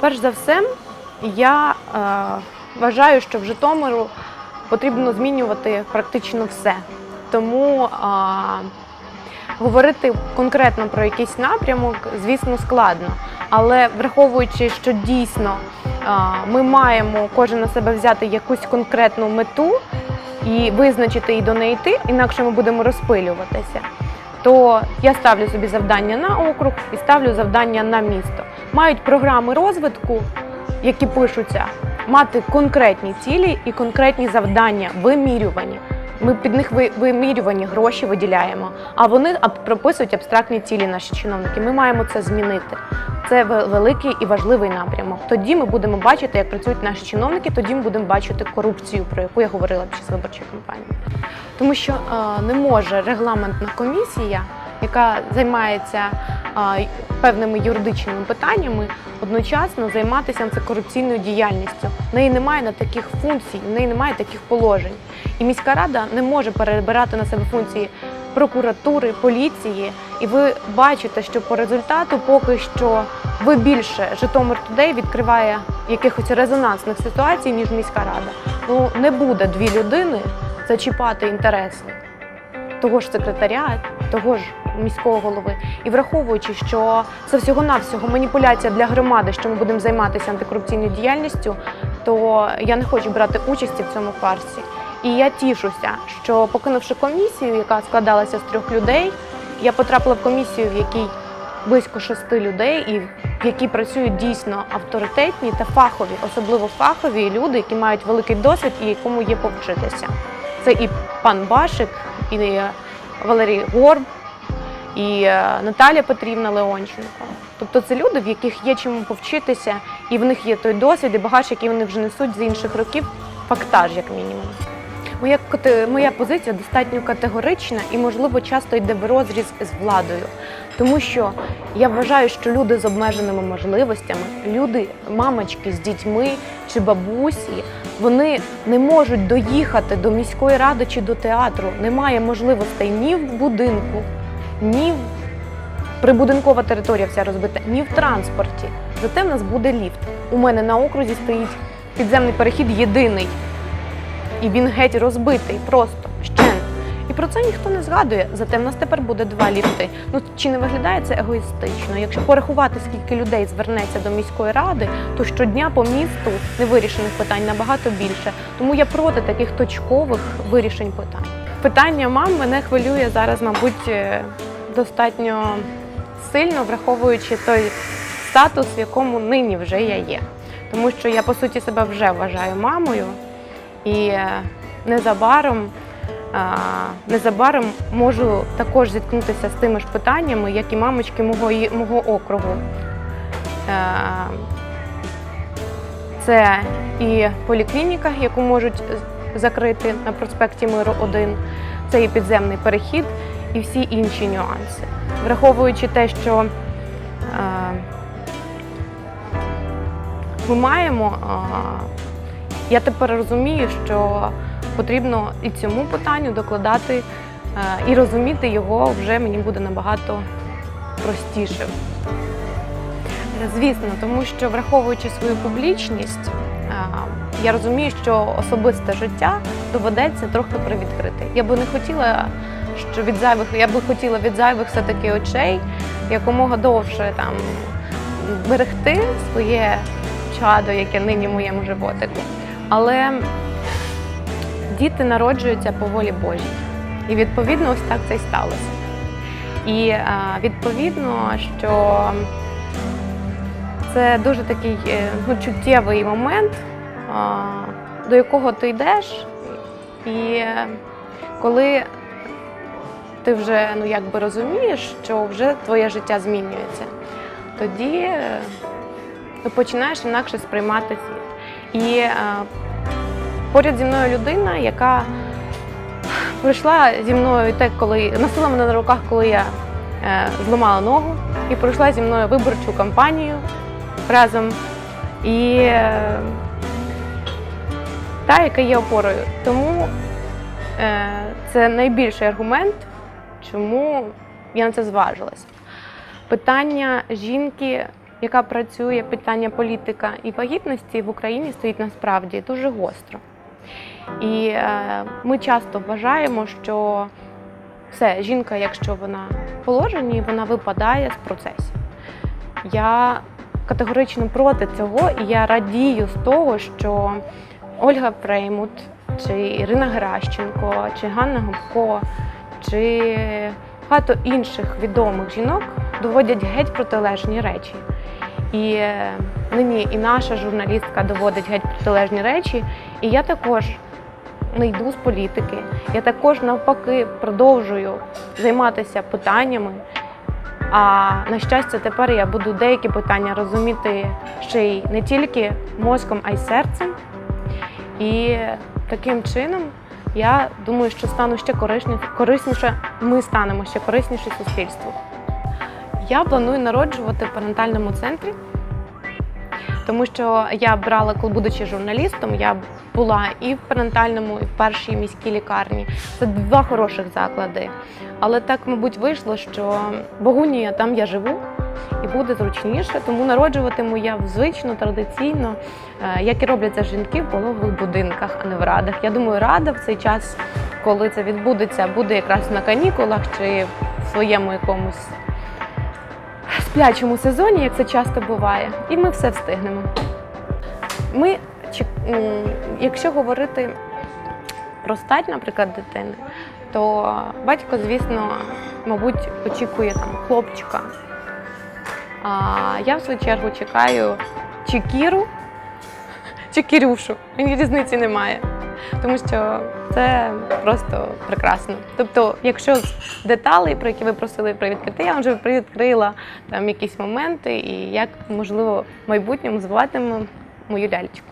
Перш за все, я е, вважаю, що в Житомиру потрібно змінювати практично все. Тому е, говорити конкретно про якийсь напрямок, звісно, складно. Але враховуючи, що дійсно е, ми маємо кожен на себе взяти якусь конкретну мету і визначити і до неї йти, інакше ми будемо розпилюватися. То я ставлю собі завдання на округ і ставлю завдання на місто. Мають програми розвитку, які пишуться, мати конкретні цілі і конкретні завдання, вимірювані. Ми під них ви- вимірювані гроші виділяємо, а вони прописують абстрактні цілі наші чиновники. Ми маємо це змінити. Це великий і важливий напрямок. Тоді ми будемо бачити, як працюють наші чиновники. Тоді ми будемо бачити корупцію, про яку я говорила під час виборчої кампанії. Тому що е, не може регламентна комісія, яка займається е, певними юридичними питаннями, одночасно займатися антикорупційною діяльністю. В неї немає на таких функцій, в неї немає таких положень. І міська рада не може перебирати на себе функції прокуратури, поліції. І ви бачите, що по результату поки що ви більше Житомир Тудей відкриває якихось резонансних ситуацій, ніж міська рада. Ну не буде дві людини зачіпати інтереси того ж секретаря, того ж міського голови. І враховуючи, що це всього-навсього маніпуляція для громади, що ми будемо займатися антикорупційною діяльністю, то я не хочу брати участі в цьому фарсі. І я тішуся, що покинувши комісію, яка складалася з трьох людей, я потрапила в комісію, в якій близько шести людей, і в якій працюють дійсно авторитетні та фахові, особливо фахові люди, які мають великий досвід і якому є повчитися. Це і пан Башик, і е, Валерій Горб, і е, Наталя Петрівна Леонченко. Тобто це люди, в яких є чому повчитися, і в них є той досвід і багаж, який вони вже несуть з інших років, фактаж, як мінімум. Моя моя позиція достатньо категорична і, можливо, часто йде в розріз з владою, тому що я вважаю, що люди з обмеженими можливостями, люди, мамочки з дітьми чи бабусі, вони не можуть доїхати до міської ради чи до театру. Немає можливостей ні в будинку, ні в прибудинкова територія вся розбита, ні в транспорті. Зате в нас буде ліфт. У мене на окрузі стоїть підземний перехід єдиний. І він геть розбитий, просто щент. І про це ніхто не згадує. Зате в нас тепер буде два ліфти. Ну чи не виглядає це егоїстично? Якщо порахувати, скільки людей звернеться до міської ради, то щодня по місту невирішених питань набагато більше. Тому я проти таких точкових вирішень питань. Питання мам мене хвилює зараз, мабуть, е, достатньо сильно, враховуючи той статус, в якому нині вже я є. Тому що я по суті себе вже вважаю мамою. І незабаром, незабаром можу також зіткнутися з тими ж питаннями, як і мамочки мого, мого округу. Е, Це і поліклініка, яку можуть закрити на проспекті Миру 1, це і підземний перехід, і всі інші нюанси. Враховуючи те, що е, ми маємо. Я тепер розумію, що потрібно і цьому питанню докладати е, і розуміти його вже мені буде набагато простіше. Звісно, тому що враховуючи свою публічність, е, я розумію, що особисте життя доведеться трохи привідкрити. Я би не хотіла, що від зайвих, я би хотіла від зайвих все-таки очей якомога довше там берегти своє чадо, яке нині моєму животику. Але діти народжуються по волі Божій. І відповідно ось так це й сталося. І е, відповідно, що це дуже такий е, ну, чуттєвий момент, е, до якого ти йдеш, і коли ти вже ну, якби розумієш, що вже твоє життя змінюється, тоді ти починаєш інакше сприймати. І е, поряд зі мною людина, яка пройшла зі мною те, коли носила мене на руках, коли я е, зламала ногу, і пройшла зі мною виборчу кампанію разом. І е, та, яка є опорою. Тому е, це найбільший аргумент, чому я на це зважилася. Питання жінки яка працює питання політика і вагітності в Україні стоїть насправді дуже гостро. І е, ми часто вважаємо, що все, жінка, якщо вона в положенні, вона випадає з процесів. Я категорично проти цього, і я радію з того, що Ольга Фреймут, чи Ірина Геращенко, чи Ганна Гопко, чи багато інших відомих жінок доводять геть протилежні речі. І е, нині і наша журналістка доводить геть протилежні речі. І я також не йду з політики. Я також навпаки продовжую займатися питаннями. А на щастя, тепер я буду деякі питання розуміти ще й не тільки мозком, а й серцем. І таким чином я думаю, що стану ще корисніше, ми станемо ще корисніші суспільству. Я планую народжувати в парентальному центрі, тому що я брала, коли будучи журналістом, я була і в парентальному, і в першій міській лікарні. Це два хороших заклади. Але так, мабуть, вийшло, що Богунія там я живу і буде зручніше, тому народжуватиму я звично, традиційно, е, як і роблять це жінки в пологових будинках, а не в радах. Я думаю, рада в цей час, коли це відбудеться, буде якраз на канікулах чи в своєму якомусь сплячому сезоні, як це часто буває, і ми все встигнемо. Ми, якщо говорити про стать, наприклад, дитини, то батько, звісно, мабуть, очікує там хлопчика. А я в свою чергу чекаю чи Кіру, чи Кірюшу. Мені різниці немає. Тому що це просто прекрасно. Тобто, якщо деталі, про які ви просили привідкрити, я вже привідкрила там якісь моменти і як можливо в майбутньому зватиму мою лялечку.